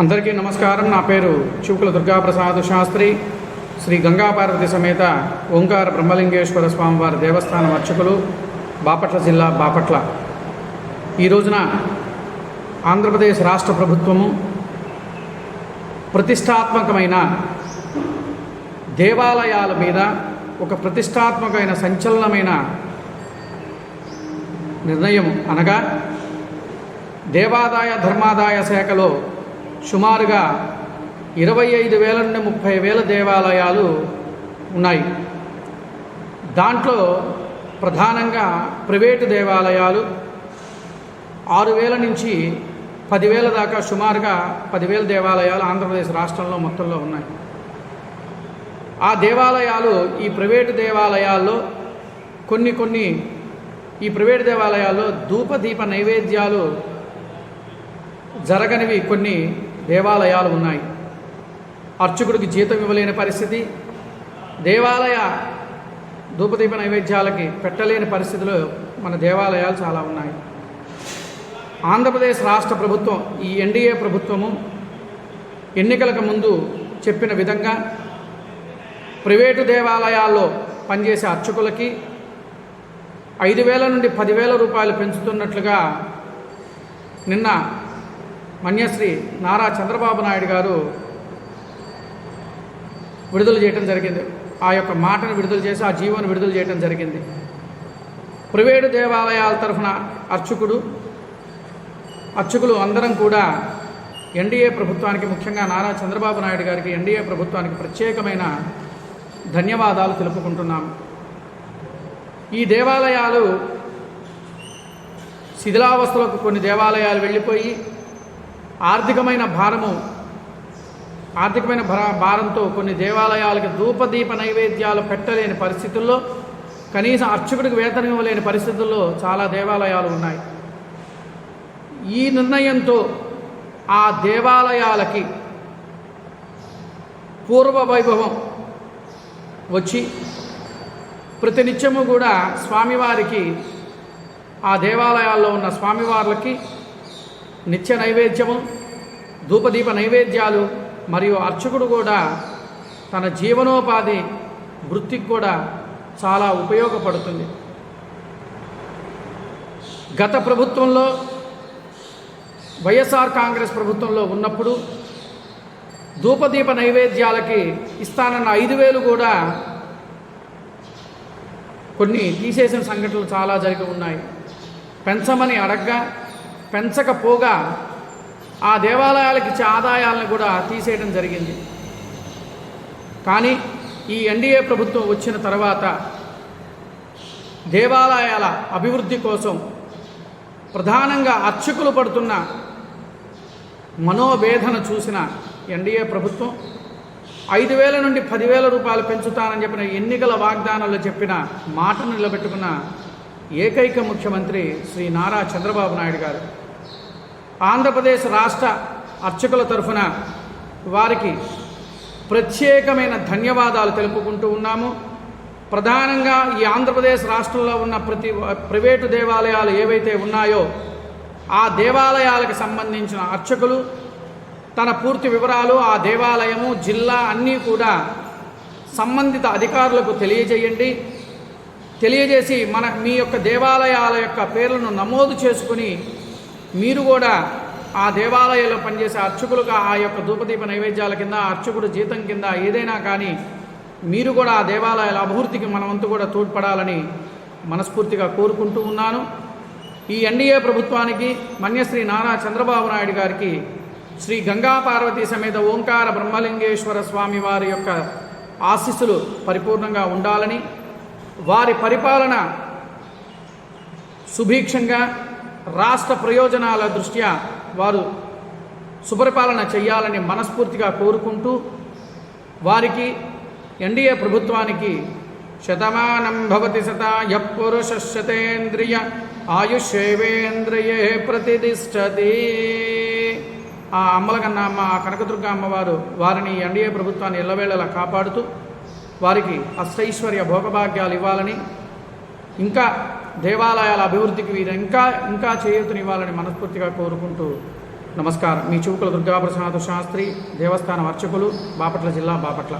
అందరికీ నమస్కారం. నా పేరు చూకుల దుర్గాప్రసాద్ శాస్త్రి. శ్రీ గంగాపార్వతి సమేత ఓంకార బ్రహ్మలింగేశ్వర స్వామివారి దేవస్థానం అర్చకులు బాపట్ల జిల్లా బాపట్ల. ఈ రోజున ఆంధ్రప్రదేశ్ రాష్ట్ర ప్రభుత్వము ప్రతిష్టాత్మకమైన దేవాలయాల మీద ఒక ప్రతిష్టాత్మకమైన సంచలనమైన నిర్ణయం అనగా దేవాదాయ ధర్మాదాయ శాఖలో సుమారుగా ఇరవై ఐదు వేల నుండి ముప్పై వేల దేవాలయాలు ఉన్నాయి. దాంట్లో ప్రధానంగా ప్రైవేటు దేవాలయాలు ఆరు వేల నుంచి పదివేల దాకా సుమారుగా పదివేల దేవాలయాలు ఆంధ్రప్రదేశ్ రాష్ట్రంలో మొత్తంలో ఉన్నాయి. ఆ దేవాలయాలు ఈ ప్రైవేటు దేవాలయాల్లో కొన్ని కొన్ని ఈ ప్రైవేటు దేవాలయాల్లో ధూపదీప నైవేద్యాలు జరగనివి కొన్ని దేవాలయాలు ఉన్నాయి. అర్చకుడికి జీతం ఇవ్వలేని పరిస్థితి దేవాలయ ధూపదీప నైవేద్యాలకి పెట్టలేని పరిస్థితిలో మన దేవాలయాలు చాలా ఉన్నాయి. ఆంధ్రప్రదేశ్ రాష్ట్ర ప్రభుత్వం ఈ ఎన్డీఏ ప్రభుత్వము ఎన్నికలకు ముందు చెప్పిన విధంగా ప్రైవేటు దేవాలయాల్లో పనిచేసే అర్చకులకి ఐదు వేల నుండి పదివేల రూపాయలు పెంచుతున్నట్లుగా నిన్న మన్యశ్రీ నారా చంద్రబాబు నాయుడు గారు విడుదల చేయడం జరిగింది. ఆ యొక్క మాటను విడుదల చేసి ఆ జీవోను విడుదల చేయడం జరిగింది. ప్రైవేటు దేవాలయాల తరఫున అర్చకుడు అర్చకులు అందరం కూడా ఎన్డీఏ ప్రభుత్వానికి ముఖ్యంగా నారా చంద్రబాబు నాయుడు గారికి ఎన్డీఏ ప్రభుత్వానికి ప్రత్యేకమైన ధన్యవాదాలు తెలుపుకుంటున్నాం. ఈ దేవాలయాలు శిథిలావస్థలకు కొన్ని దేవాలయాలు వెళ్ళిపోయి ఆర్థికమైన భారము ఆర్థికమైన భారంతో కొన్ని దేవాలయాలకు ధూపదీప నైవేద్యాలు పెట్టలేని పరిస్థితుల్లో కనీసం అర్చకుడికి వేతనం ఇవ్వలేని పరిస్థితుల్లో చాలా దేవాలయాలు ఉన్నాయి. ఈ నిర్ణయంతో ఆ దేవాలయాలకి పూర్వ వైభవం వచ్చి ప్రతినిత్యము కూడా స్వామివారికి ఆ దేవాలయాల్లో ఉన్న స్వామివార్లకి నిత్య నైవేద్యము ధూపదీప నైవేద్యాలు మరియు అర్చకుడు కూడా తన జీవనోపాధి వృత్తికి కూడా చాలా ఉపయోగపడుతుంది. గత ప్రభుత్వంలో వైఎస్ఆర్ కాంగ్రెస్ ప్రభుత్వంలో ఉన్నప్పుడు ధూపదీప నైవేద్యాలకి ఇస్తానన్న ఐదు వేలు కూడా కొన్ని తీసేసిన సంఘటనలు చాలా జరిగి ఉన్నాయి. పెంచమని అడగ్గా పెంచకపోగా ఆ దేవాలయాలకు ఇచ్చే ఆదాయాలను కూడా తీసేయడం జరిగింది. కానీ ఈ ఎన్డీఏ ప్రభుత్వం వచ్చిన తర్వాత దేవాలయాల అభివృద్ధి కోసం ప్రధానంగా అర్చకులు పడుతున్న మనోవేదన చూసిన ఎన్డీఏ ప్రభుత్వం ఐదు వేల నుండి పదివేల రూపాయలు పెంచుతానని చెప్పిన ఎన్నికల వాగ్దానాలు చెప్పిన మాటను నిలబెట్టుకున్న ఏకైక ముఖ్యమంత్రి శ్రీ నారా చంద్రబాబు నాయుడు గారు. ఆంధ్రప్రదేశ్ రాష్ట్ర అర్చకుల తరఫున వారికి ప్రత్యేకమైన ధన్యవాదాలు తెలుపుకుంటూ ఉన్నాము. ప్రధానంగా ఈ ఆంధ్రప్రదేశ్ రాష్ట్రంలో ఉన్న ప్రతి ప్రైవేటు దేవాలయాలు ఏవైతే ఉన్నాయో ఆ దేవాలయాలకు సంబంధించిన అర్చకులు తన పూర్తి వివరాలు ఆ దేవాలయము జిల్లా అన్నీ కూడా సంబంధిత అధికారులకు తెలియజేయండి. తెలియజేసి మన మీ యొక్క దేవాలయాల యొక్క పేర్లను నమోదు చేసుకుని మీరు కూడా ఆ దేవాలయంలో పనిచేసే అర్చకులుగా ఆ యొక్క ధూపదీప నైవేద్యాల కింద అర్చకుడు జీతం కింద ఏదైనా కానీ మీరు కూడా ఆ దేవాలయాల అభివృద్ధికి మనవంతు కూడా తోడ్పడాలని మనస్ఫూర్తిగా కోరుకుంటూ ఉన్నాను. ఈ ఎన్డీఏ ప్రభుత్వానికి మన్యశ్రీ నారా చంద్రబాబు నాయుడు గారికి శ్రీ గంగా పార్వతీ సమేత ఓంకార బ్రహ్మలింగేశ్వర స్వామి వారి యొక్క ఆశీస్సులు పరిపూర్ణంగా ఉండాలని వారి పరిపాలన సుభిక్షంగా రాష్ట్ర ప్రయోజనాల దృష్ట్యా వారు సుపరిపాలన చేయాలని మనస్ఫూర్తిగా కోరుకుంటూ వారికి ఎన్డీఏ ప్రభుత్వానికి శతమానం భవతి శత యపురుష శతేంద్రియ ఆయుష్యేవేంద్రియే ప్రతిష్టతి. ఆ అమ్మలకన్నా అమ్మ ఆ కనకదుర్గ అమ్మవారు వారిని ఎన్డీఏ ప్రభుత్వాన్ని ఎల్లవేళలా కాపాడుతూ వారికి అష్టైశ్వర్య భోగభాగ్యాలు ఇవ్వాలని ఇంకా దేవాలయాల అభివృద్ధికి వీరు ఇంకా ఇంకా చేయూతనివ్వాలని మనస్ఫూర్తిగా కోరుకుంటూ నమస్కారం. మీ చూపుల దుర్గాప్రసాద్ శాస్త్రి దేవస్థానం అర్చకులు బాపట్ల జిల్లా బాపట్ల.